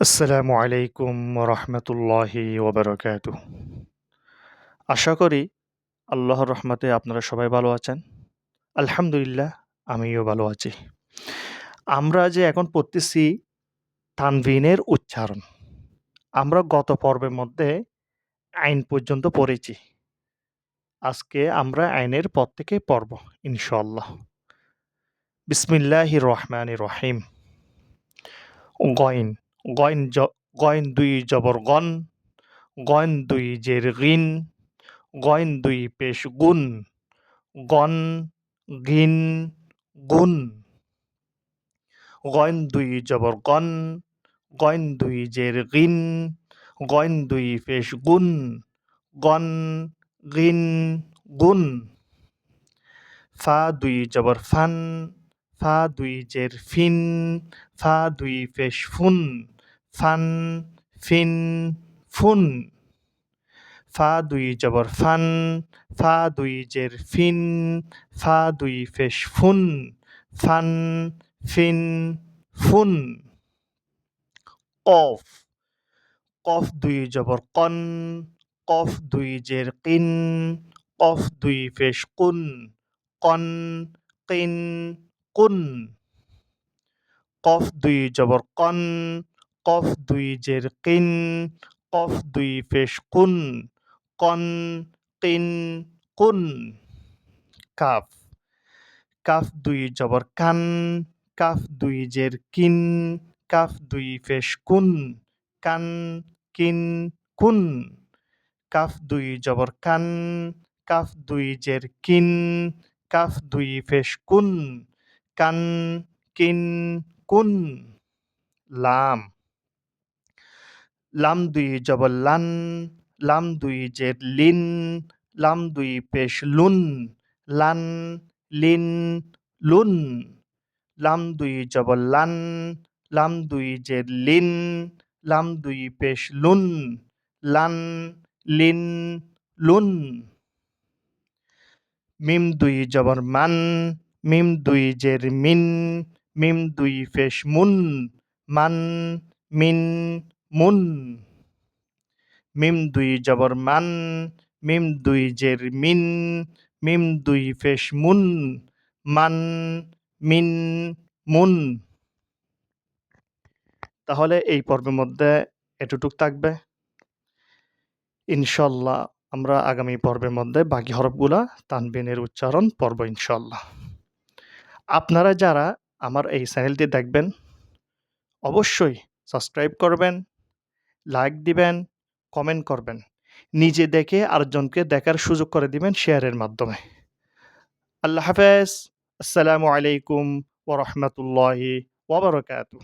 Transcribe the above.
আসসালামু আলাইকুম রহমতুল্লাহি ওবরাকাতু আশা করি আল্লাহর রহমতে আপনারা সবাই ভালো আছেন। আলহামদুলিল্লাহ, আমিও ভালো আছি। আমরা যে এখন পড়তেছি তানভিনের উচ্চারণ, আমরা গত পর্বের মধ্যে আইন পর্যন্ত পড়েছি। আজকে আমরা আইনের পর থেকে পড়ব ইনশাল্লাহ বিসমিল্লাহ রহমান রহিম। গইন গইন জ গইন দুই জবর গন গইন দুই জের গিন গইন দুই পেশ গুন গন গিন গুন গইন দুই জবর গন গইন দুই জের গিন গইন দুই পেশ গুন গন গিন গুন ফা দুই জবর ফান, ফা দুই জের ফিন, ফা দুই পেশ ফুন। ফান, ফিন, ফুন। ফা দুই জবর ফান, ফা দুই জের ফিন, ফা দুই ফেশ ফুন, ফান, ফিন, ফুন। কফ কফ দুই জবর কন, কফ দুই জের কিন, কফ দুই ফেশ কুন, কন, কিন, কুন। কফ দুই জবর কন কফ দুই জের কিন, কফ দুই পেশ কুন, কন কিন কুন। কাফ কাফ দুই জবর কান, কাফ দুই জের কিন, কাফ দুই পেশ কুন, কান কিন কুন। কাফ দুই জবর কান, কাফ দুই জের কিন, কাফ দুই পেশ কুন, কান কিন কুন। লাম লাম দুই জবর লান লাম দুই জের লিন লাম দুই পেশ লুন, লান, লিন। লুন লাম দুই জবর লান লাম দুই জের লিন লাম দুই পেশ লুন, লান, লিন। লুন মিম দুই জবর মান মিম দুই জের মিন মিম দুই পেশ মুন মান, মিন মুন। মিম দুই জবর মান। মিম দুই জের মিন। মিম দুই ফেশ মুন। মান। মিন। মুন। তাহলে এই পর্বের মধ্যে এটুটুক থাকবে। ইনশাল্লাহ আমরা আগামী পর্বের মধ্যে বাকি হরফগুলা তানবিনের উচ্চারণ পর্ব ইনশাল্লাহ। আপনারা যারা আমার এই চ্যানেলটি দেখবেন, অবশ্যই সাবস্ক্রাইব করবেন লাইক দিবেন কমেন্ট করবেন। নিজে দেখে আরেকজনকে দেখার সুযোগ করে দিবেন শেয়ারের মাধ্যমে। আল্লাহ হাফেজ। আসসালামু আলাইকুম ওরহমতুল্লাহি ওবরকাতু